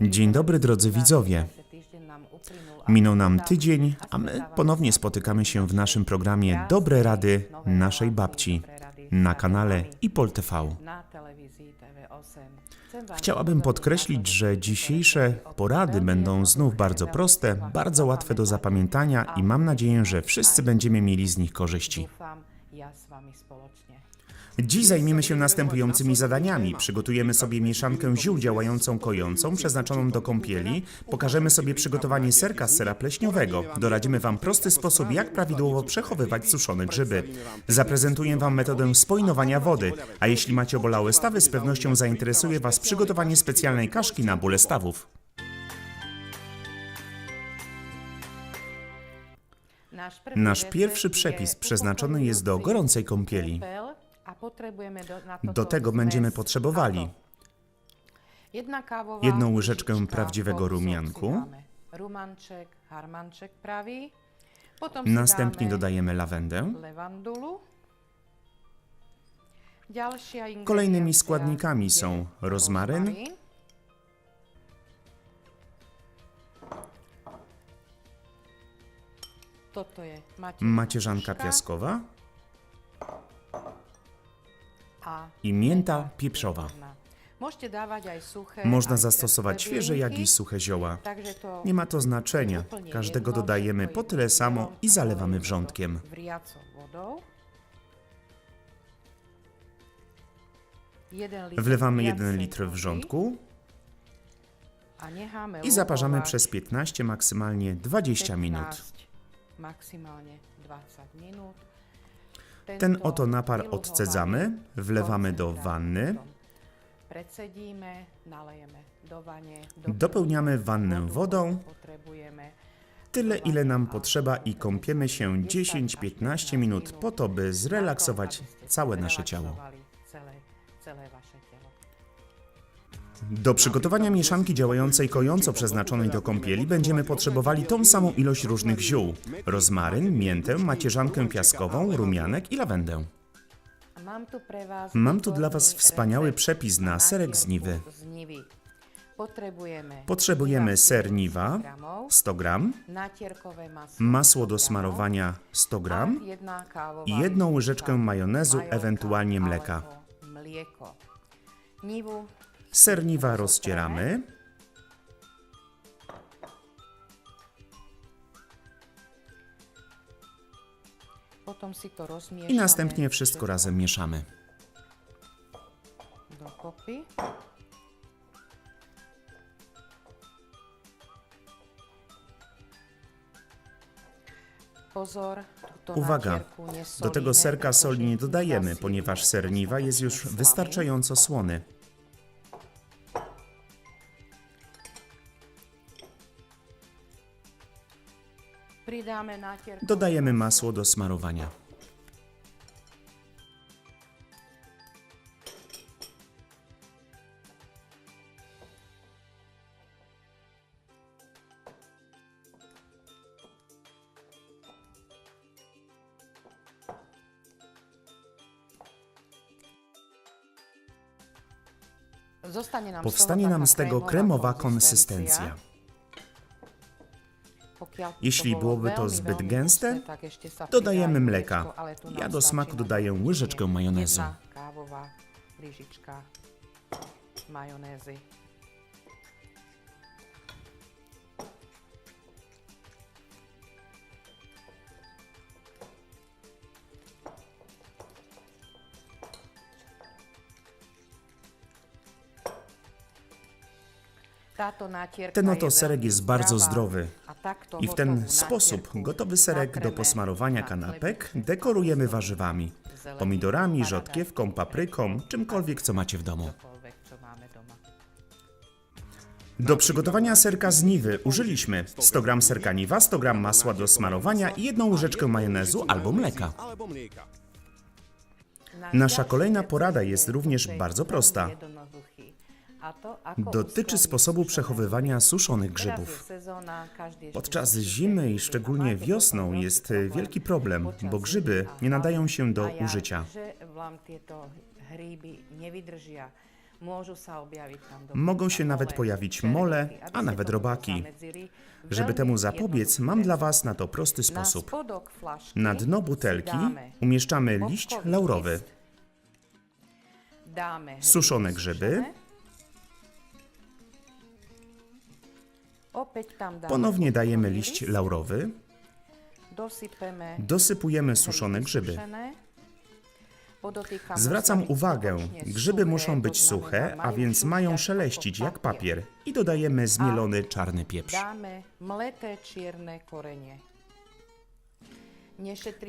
Dzień dobry, drodzy widzowie. Minął nam tydzień, a my ponownie spotykamy się w naszym programie Dobre Rady naszej babci na kanale IPOL TV. na telewizji TV8. Chcem vám Chciałabym podkreślić, że dzisiejsze porady będą znów bardzo proste, bardzo łatwe do zapamiętania i mam nadzieję, że wszyscy będziemy mieli z nich korzyści. ja spoločne. Dziś zajmiemy się następującymi zadaniami. Przygotujemy sobie mieszankę ziół działającą kojącą, przeznaczoną do kąpieli. Pokażemy sobie przygotowanie serka z sera pleśniowego. Doradzimy Wam prosty sposób, jak prawidłowo przechowywać suszone grzyby. Zaprezentuję Wam metodę spojnowania wody, a jeśli macie obolałe stawy, z pewnością zainteresuje Was przygotowanie specjalnej kaszki na bóle stawów. Nasz pierwszy przepis przeznaczony jest do gorącej kąpieli. Potrebujeme do, na toto Do tego będziemy potrzebowali. to. Jedną łyżeczkę prawdziwego rumianku. harmanček pravý. Potom si Następnie dodajemy lawendę. Kolejnymi składnikami są rozmaryn, macierzanka. piaskowa i mięta pieprzowa. Można zastosować świeże, jak i suche zioła. Nie ma to znaczenia. Każdego dodajemy po tyle samo i zalewamy wrzątkiem. Wlewamy vriacej 1 litr wrzątku i zaparzamy przez 15, maksymalnie 20 minut. Ten oto napar odcedzamy, wlewamy do wanny, dopełniamy wannę wodą, tyle ile nam potrzeba i kąpiemy się 10-15 minut po to, by zrelaksować całe nasze ciało. Do przygotowania mieszanki działającej kojąco przeznaczonej do kąpieli będziemy potrzebowali tą samą ilość różnych ziół: rozmaryn, miętę, macierzankę piaskową, rumianek i lawendę. Mam tu dla Was wspaniały przepis na serek z niwy. Potrzebujemy ser niwa gramov, 100 gram, masło, do 100 smarowania 100 gram i jedną łyżeczkę majonezu, ewentualnie mleka. Alebo Mlieko. Nivu Ser niwa rozcieramy, i następnie wszystko razem mieszamy. Uwaga, do tego serka soli nie dodajemy, ponieważ ser niwa jest już wystarczająco słony. Dodajemy masło do smarowania. Powstanie nam z tego kremowa konsystencja. Jeśli byłoby to zbyt gęste, tak dodajemy pridá mleka. Ja do smaku dodaję łyżeczkę majonezu. Ten oto serek jest bardzo zdrowy. A takto I w ten sposób gotowy serek do posmarowania na kanapek dekorujemy warzywami. Pomidorami, rzodkiewką, papryką, czymkolwiek co macie w domu. Do przygotowania serka z niwy użyliśmy 100 g serka niwa, 100 g masła do smarowania i jedną łyżeczkę majonezu albo mleka. Nasza kolejna porada jest również bardzo prosta. Dotyczy sposobu przechowywania suszonych grzybów. Podczas zimy i szczególnie wiosną jest wielki problem, bo grzyby nie nadają się do użycia. Mogą się nawet pojawić mole, a nawet robaki. Żeby temu zapobiec, mam dla. Was na to prosty sposób. Na dno butelki umieszczamy liść laurowy, Suszone grzyby. Ponownie dajemy liść laurowy, dosypujemy suszone grzyby. Zwracam uwagę, grzyby muszą być suche, a więc mają szeleścić jak papier. I dodajemy zmielony czarny pieprz.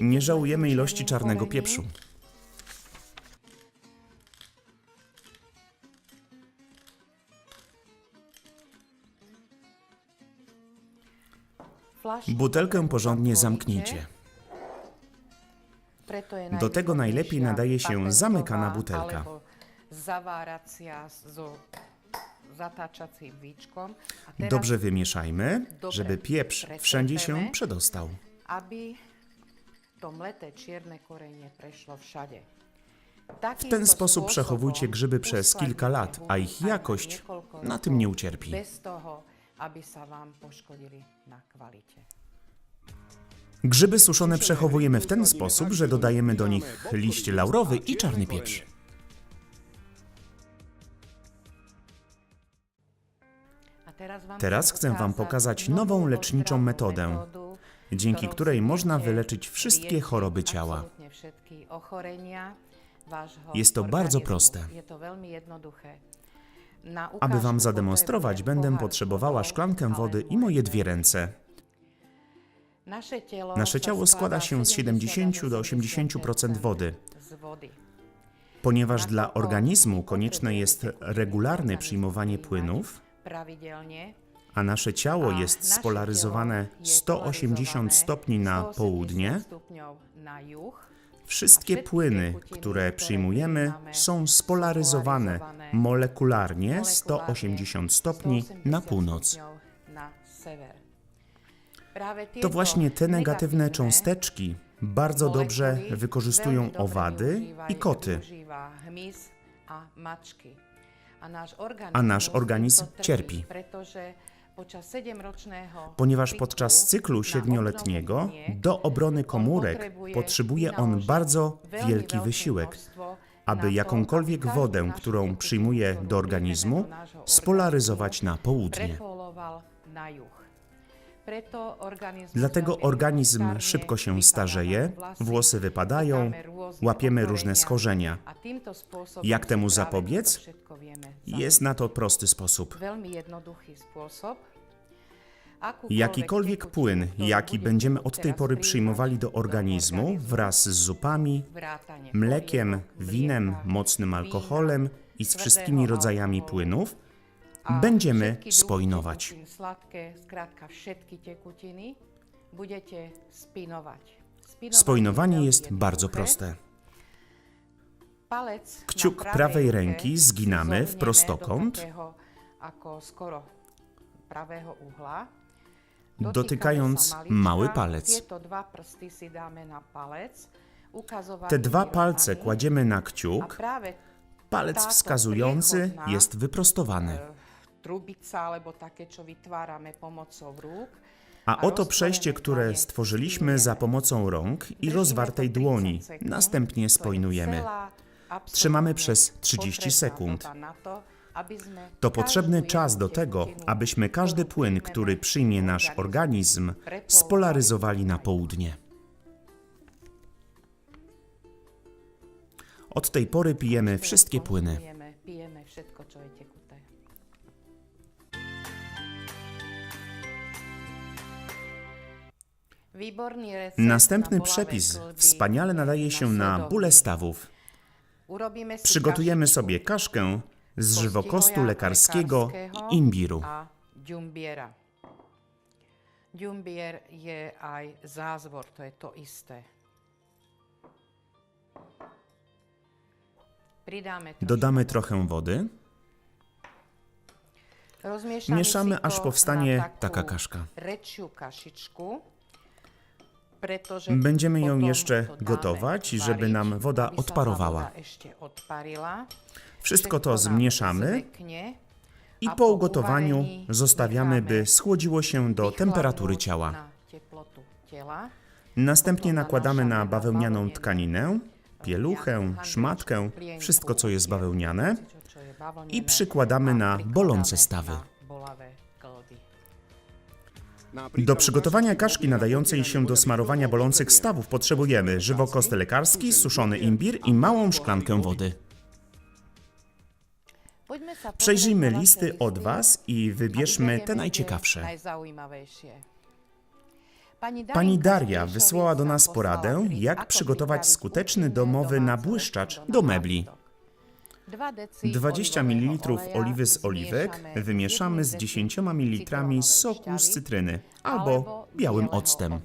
Nie żałujemy ilości czarnego pieprzu. Butelkę porządnie zamknijcie. Do tego najlepiej nadaje się zamykaná butelka. Dobrze wymieszajmy, żeby pieprz wszędzie się przedostał. W ten sposób przechowujcie grzyby przez kilka lat, a ich jakość na tym nie ucierpi. Aby sa vám poškodili na kvalite. Grzyby suszone przechowujemy w ten sposób, że dodajemy do nich liść laurowy i czarny pieprz. Teraz chcę wam pokazać nową leczniczą metodę, dzięki której można wyleczyć wszystkie choroby ciała. Jest to bardzo proste. Aby wam zademonstrować, będę potrzebowała szklankę wody i moje dwie ręce. Nasze ciało składa się z 70 do 80% wody. Ponieważ dla organizmu konieczne jest regularne przyjmowanie płynów, a nasze ciało jest spolaryzowane 180 stopni na południe, wszystkie płyny, które przyjmujemy, są spolaryzowane molekularnie 180 stopni na północ. To właśnie te negatywne cząsteczki bardzo dobrze wykorzystują owady i koty, a nasz organizm cierpi. Ponieważ podczas cyklu siedmioletniego do obrony komórek potrzebuje on bardzo wielki wysiłek, aby jakąkolwiek wodę, którą przyjmuje do organizmu, spolaryzować na południe. Dlatego organizm szybko się starzeje, włosy wypadają, łapiemy różne schorzenia. Jak temu zapobiec? Jest na to prosty sposób. Jakikolwiek płyn, jaki będziemy od tej pory przyjmowali do organizmu wraz z zupami, mlekiem, winem, mocnym alkoholem i z wszystkimi rodzajami płynów, będziemy spojnować. Spojnowanie jest bardzo proste. Kciuk prawej ręki zginamy w prostokąt, dotykając mały palec. Te dwa palce kładziemy na kciuk, palec wskazujący jest wyprostowany. Trubica alebo také, čo vytvárame pomocou rúk. A oto przejście, które stworzyliśmy za pomocą rąk i rozwartej dłoni. Następnie spojnujemy. Trzymamy przez 30 sekund. To potrzebny czas do tego, abyśmy każdy płyn, który przyjmie nasz organizm, spolaryzowali na południe. Od tej pory pijemy wszystkie płyny. Następny przepis wspaniale nadaje się na bóle stawów. Przygotujemy sobie kaszkę z żywokostu lekarskiego i imbiru. a ďumbiera. Ďumbier je aj zázvor, to je to isté. Pridáme trošku Dodamy trochę wody. Mieszamy, aż powstanie taka kaszka. Będziemy ją jeszcze gotować, żeby nam woda odparowała. Wszystko to zmieszamy i po ugotowaniu zostawiamy, by schłodziło się do temperatury ciała. Następnie nakładamy na bawełnianą tkaninę, pieluchę, szmatkę, wszystko co jest bawełniane i przykładamy na bolące stawy. Do przygotowania kaszki nadającej się do smarowania bolących stawów potrzebujemy żywokost lekarski, suszony imbir i małą szklankę wody. Przejrzyjmy listy od Was i wybierzmy te najciekawsze. Pani Daria wysłała do nas poradę, jak przygotować skuteczny domowy nabłyszczacz do mebli. Nabłyszczok. Dwa deci 20 oliwowego ml oliwy z oliwek wymieszamy z jednym 10 decylitrom ml soku z cytryny albo białym octem.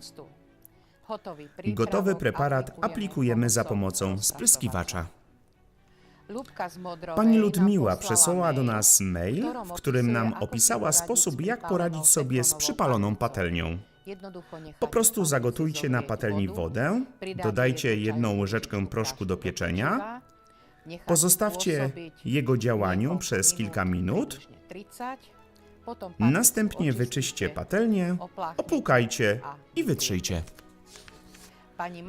Gotowy preparat aplikujemy za pomocą spryskiwacza. Pani Ludmiła przesłała do nas mail, w którym nam opisała sposób, jak poradzić sobie z przypaloną patelnią. Po prostu zagotujcie na patelni wodę, dodajcie jedną łyżeczkę proszku do pieczenia, pozostawcie jego działaniu przez kilka minut, približne 30, potom patelniu następnie wyczyście patelnię, opłukajcie i wytrzyjcie.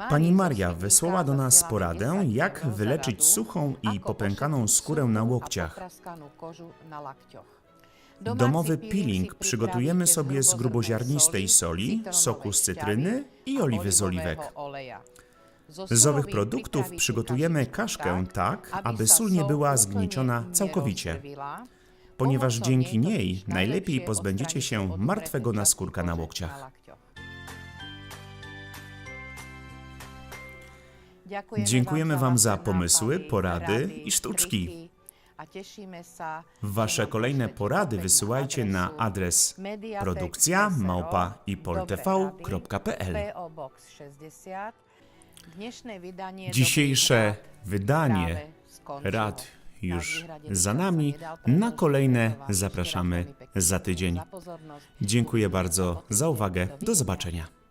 Pani Maria wysłała do nas poradę, 10 jak wyleczyć suchą i popękaną skórę na łokciach. Domowy peeling przygotujemy sobie z gruboziarnistej soli, soku z cytryny i oliwy z oliwek. Z owych produktów przygotujemy kaszkę tak, aby sa sól nie była úplne zgnieciona całkowicie, ponieważ dzięki niej najlepiej pozbędziecie się martwego naskórka na łokciach. Dziękujemy Wam za pomysły, porady rady, i sztuczki. Wasze kolejne porady wysyłajcie na adres produkcja małpa ipoltv.pl. PO Dzisiejsze wydanie rad już za nami. Na kolejne zapraszamy za tydzień. Dziękuję bardzo za uwagę. Do zobaczenia.